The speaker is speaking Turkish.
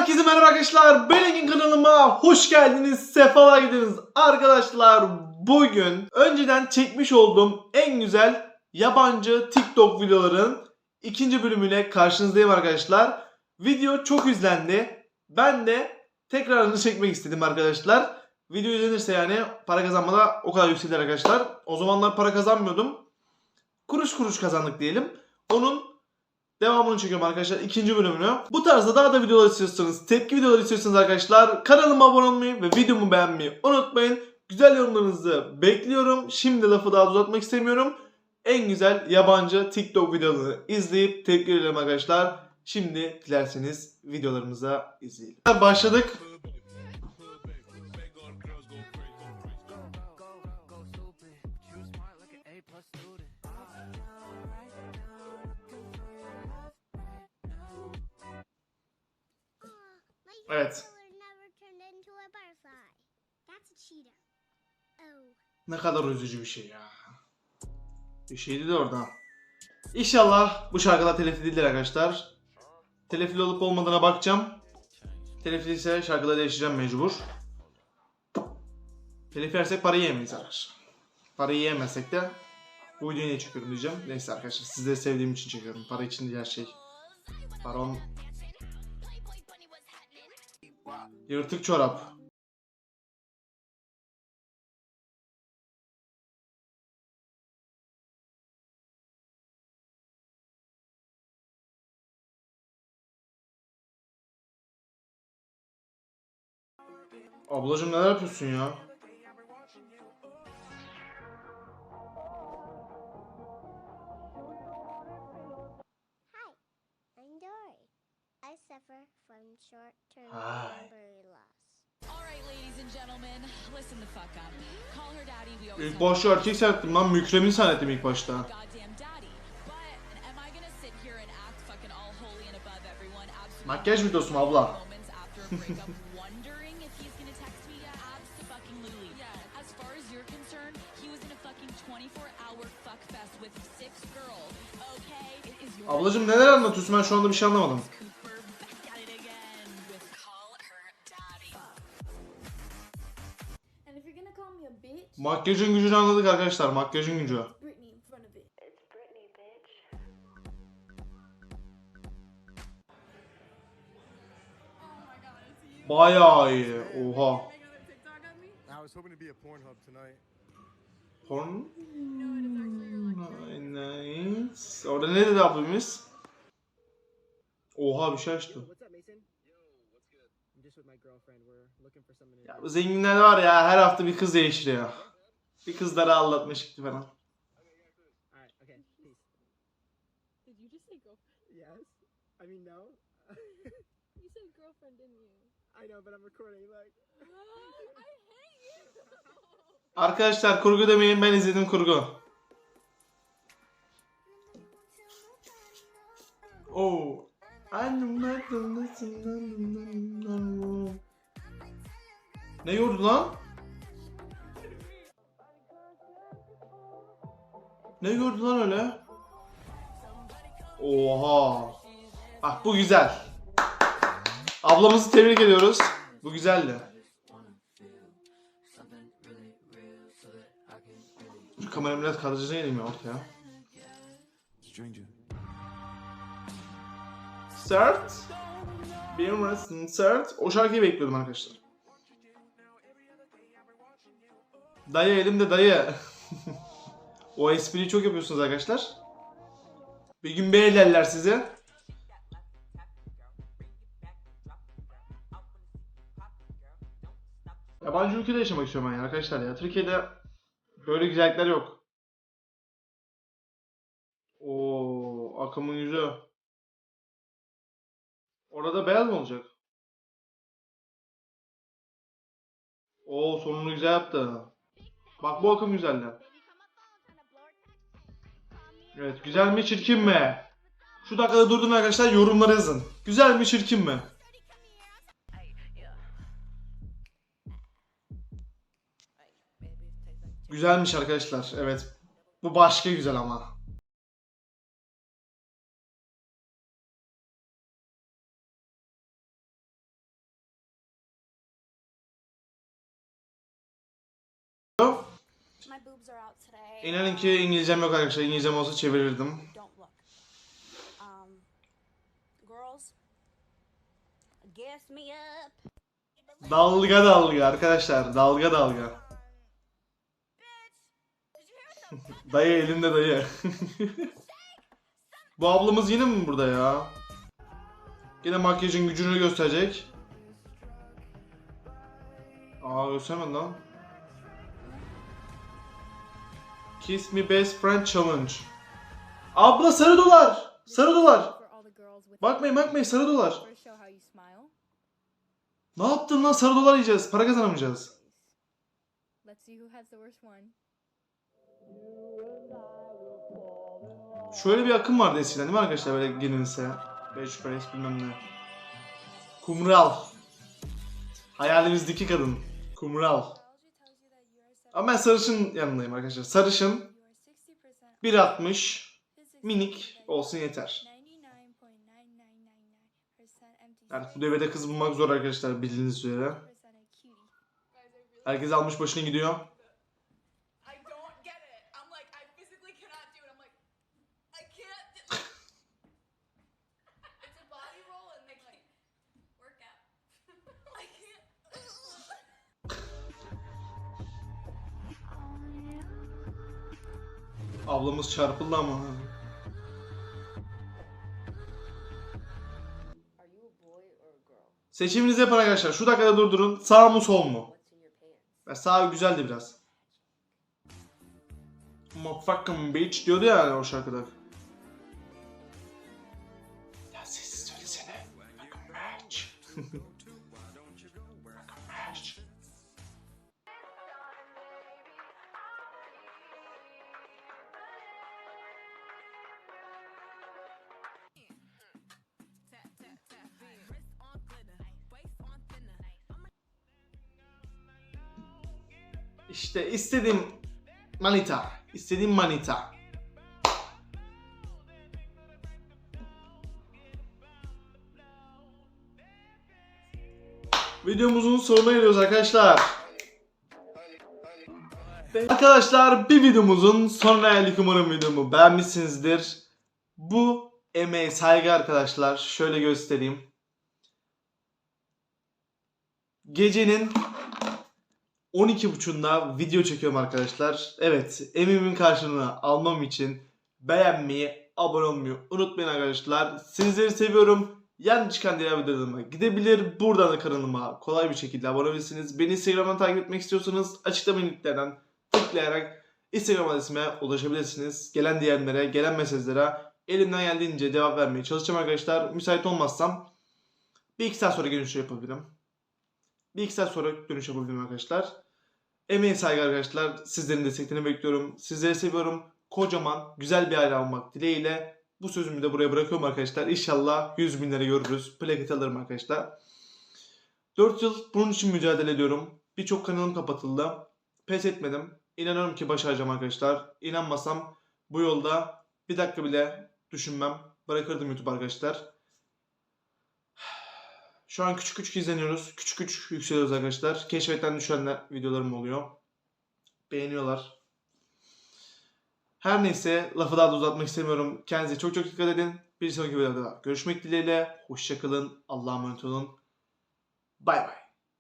Herkese merhaba arkadaşlar. Ben Engin kanalıma hoş geldiniz. Sefalar gittiniz. Arkadaşlar bugün önceden çekmiş olduğum en güzel yabancı TikTok videoların ikinci bölümüyle karşınızdayım arkadaşlar. Video çok izlendi. Ben de tekrarını çekmek istedim arkadaşlar. Video izlenirse yani para kazanmada o kadar yükselir arkadaşlar. O zamanlar para kazanmıyordum. Kuruş kuruş kazandık diyelim. Onun Devamını çekiyorum arkadaşlar ikinci bölümünü. Bu tarzda daha da videolar istiyorsanız, tepki videoları istiyorsanız arkadaşlar kanalıma abone olmayı ve videomu beğenmeyi unutmayın. Güzel yorumlarınızı bekliyorum. Şimdi lafı daha uzatmak istemiyorum. En güzel yabancı TikTok videolarını izleyip tepki arkadaşlar. Şimdi dilerseniz videolarımıza izleyelim. Başladık. Oh. Ne kadar üzücü bir şey ya. Bir şeydi de orada. İnşallah bu şarkılar telif edilir arkadaşlar. Telifli olup olmadığına bakacağım. Telifli ise şarkıları değiştireceğim mecbur. Telif yersek parayı yemeyiz arkadaşlar. Parayı yiyemezsek de bu videoyu niye çekiyorum diyeceğim. Neyse arkadaşlar sizleri sevdiğim için çekiyorum. Para için değil her şey. Param... Yırtık çorap. Ablacım neler yapıyorsun ya? Suffer from short-term memory loss. All right, ladies and gentlemen, listen the fuck up. Call her daddy. We always İlk have başta erkek zannettim lan. Mükremin zannettim ilk başta. Makyaj videosu mu abla? Moments after a breakup, wondering if he's gonna text me. Yeah, absolutely. Yeah. As far as you're concerned, he was in a fucking 24-hour fuck fest with six girls. Okay, it is your Ablacım neler anlatıyorsun ben şu anda bir şey anlamadım. Makyajın gücünü anladık arkadaşlar. Makyajın gücü. Bayağı iyi. Oha. I was hoping to be a Pornhub tonight. Porn. Nice. Orada ne dedi abimiz? Oha bir şey açtı. Ya bu zenginler var ya her hafta bir kız değiştiriyor. Bir kızları aldatma şekli falan. Alright, okay, peace. Did you just say girlfriend? Yes? I mean, no? You said girlfriend, didn't you? I know, but I'm recording, like. I hate you. Arkadaşlar kurgu demeyin ben izledim kurgu. Ne yordu lan? Ne gördü lan öyle? Oha. Bak bu güzel. Ablamızı tebrik ediyoruz. Bu güzeldi. Şu kameramı biraz kadrajına geleyim ya ortaya. Stranger. Sert. Bir numarasın sert. O şarkıyı bekliyordum arkadaşlar. Dayı elimde dayı. o espriyi çok yapıyorsunuz arkadaşlar. Bir gün beğenirler sizi. Yabancı ülkede yaşamak istiyorum ben ya arkadaşlar ya. Türkiye'de böyle güzellikler yok. Oo, akımın yüzü. Orada beyaz mı olacak? Oo sonunu güzel yaptı. Bak bu akım güzeldi. Evet güzel mi çirkin mi? Şu dakikada durdun arkadaşlar yorumlara yazın. Güzel mi çirkin mi? Güzelmiş arkadaşlar. Evet. Bu başka güzel ama. İnanın ki İngilizcem yok arkadaşlar. İngilizcem olsa çevirirdim. Um. Dalga dalga arkadaşlar. Dalga dalga. dayı elinde dayı. Bu ablamız yine mi burada ya? Yine makyajın gücünü gösterecek. Aa göstermedi lan. Kiss me best friend challenge. Abla sarı dolar. Sarı dolar. Bakmayın bakmayın sarı dolar. Ne yaptın lan sarı dolar yiyeceğiz. Para kazanamayacağız. Şöyle bir akım vardı eskiden değil mi arkadaşlar böyle gelinse. Beach Face bilmem ne. Kumral. Hayalimizdeki kadın. Kumral. Ama ben sarışın yanındayım arkadaşlar. Sarışın 1.60 minik olsun yeter. Yani bu devirde kız bulmak zor arkadaşlar bildiğiniz üzere. Herkes almış başına gidiyor. Ablamız çarpıldı ama. Seçiminizi yapın arkadaşlar. Şu dakikada durdurun. Sağ mı sol mu? Ve sağ güzeldi biraz. Motherfucking bitch diyordu ya o şarkıda. Ya sessiz söylesene. Fucking bitch. İşte istediğim manita. İstediğim manita. Videomuzun sonuna geliyoruz arkadaşlar. Arkadaşlar bir videomuzun sonuna geldik umarım videomu beğenmişsinizdir. Bu emeğe saygı arkadaşlar. Şöyle göstereyim. Gecenin 12.30'da video çekiyorum arkadaşlar. Evet, emeğimin karşılığını almam için beğenmeyi, abone olmayı unutmayın arkadaşlar. Sizleri seviyorum. Yan çıkan diğer videolarıma gidebilir. Buradan da kanalıma kolay bir şekilde abone olabilirsiniz. Beni Instagram'dan takip etmek istiyorsanız açıklama linklerden tıklayarak Instagram adresime ulaşabilirsiniz. Gelen DM'lere, gelen mesajlara elimden geldiğince cevap vermeye çalışacağım arkadaşlar. Müsait olmazsam bir iki saat sonra dönüş yapabilirim. Bir iki saat sonra dönüş yapabilirim arkadaşlar. Emeğe saygı arkadaşlar. Sizlerin desteklerini bekliyorum. Sizleri seviyorum. Kocaman, güzel bir aile almak dileğiyle bu sözümü de buraya bırakıyorum arkadaşlar. İnşallah 100 binleri görürüz. Plaket alırım arkadaşlar. 4 yıl bunun için mücadele ediyorum. Birçok kanalım kapatıldı. Pes etmedim. İnanıyorum ki başaracağım arkadaşlar. İnanmasam bu yolda bir dakika bile düşünmem. Bırakırdım YouTube arkadaşlar. Şu an küçük küçük izleniyoruz. Küçük küçük yükseliyoruz arkadaşlar. Keşfetten düşenler videolarım oluyor. Beğeniyorlar. Her neyse lafı daha da uzatmak istemiyorum. Kendinize çok çok dikkat edin. Bir sonraki videoda görüşmek dileğiyle. Hoşçakalın. Allah'a emanet olun. Bay bay.